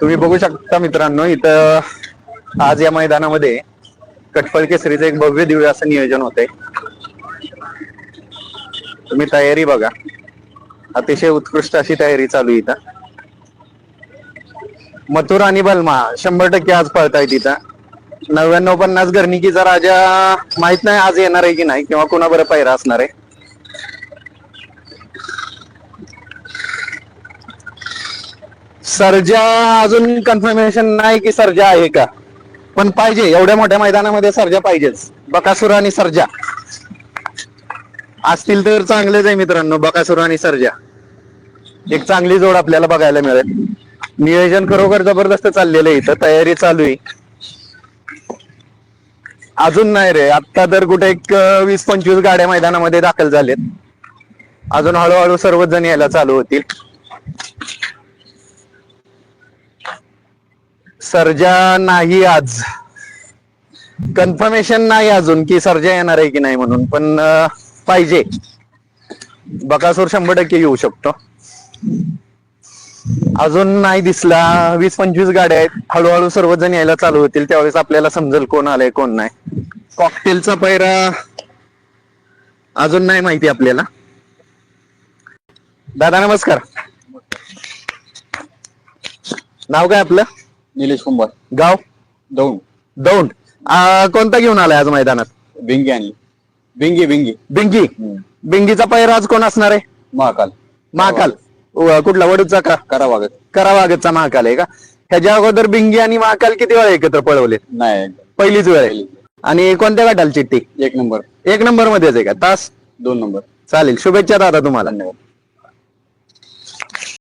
तुम्ही बघू शकता मित्रांनो इथं आज या मैदानामध्ये कटफळ केसरीचं एक भव्य दिव्य असं नियोजन होते तुम्ही तयारी बघा. अतिशय उत्कृष्ट अशी तयारी चालू आहे इथं. मथुर आणि बलमा शंभर टक्के आज पळताय तिथं नव्याण्णव पन्नास गर्निकीचा राजा माहीत नाही आज येणार आहे की नाही किंवा कोणाबरोबर पायरा असणार आहे. सर्जा अजून कन्फर्मेशन नाही की सर्जा आहे का? पण पाहिजे एवढ्या मोठ्या मैदानामध्ये सर्जा पाहिजेच. बकासुर आणि सर्जा. असतील तर चांगलेच आहे मित्रांनो बकासुर आणि सर्जा. एक चांगली जोड आपल्याला बघायला मिळेल. नियोजन खरोखर जबरदस्त चाललेलं आहे इथं तयारी चालू आहे. अजून नाही रे आता तर कुठे एक वीस पंचवीस गाड्या मैदानामध्ये दाखल झालेत. अजून हळूहळू सर्वच जण यायला चालू होतील. सर्जा नाही आज. कन्फर्मेशन नाही अजून की सर्जा येणार आहे की नाही म्हणून पण पाहिजे. बकासूर शंभर टक्के येऊ शकतो. अजून नाही दिसला. वीस पंचवीस गाड्या आहेत. हळूहळू सर्वजण यायला चालू होतील. त्यावेळेस आपल्याला समजेल कोण आलंय कोण नाही. कॉकटेलचा पैरा अजून नाही माहिती आपल्याला. दादा नमस्कार. नाव काय आपलं? निलेश कुंभार. गाव? दौंड. दौंड. आ, कोणता घेऊन आलाय आज मैदानात? बिंगी आणि बिंगी बिंगी. बिंगी? बिंगीचा पैरा आज कोण असणार आहे? महाकाल. महाकाल. व- कुठला? वडूचा का? करावागत. करावागतचा महाकाल आहे का? ह्याच्या अगोदर बिंगी आणि महाकाल किती वेळा एकत्र पळवले नाही पहिलीच वेळ आहे. आणि कोणत्या गटाला चिठ्ठी? एक नंबर. एक नंबर मध्येच आहे का? तास? दोन नंबर. चालेल. शुभेच्छा दादा तुम्हाला. धन्यवाद.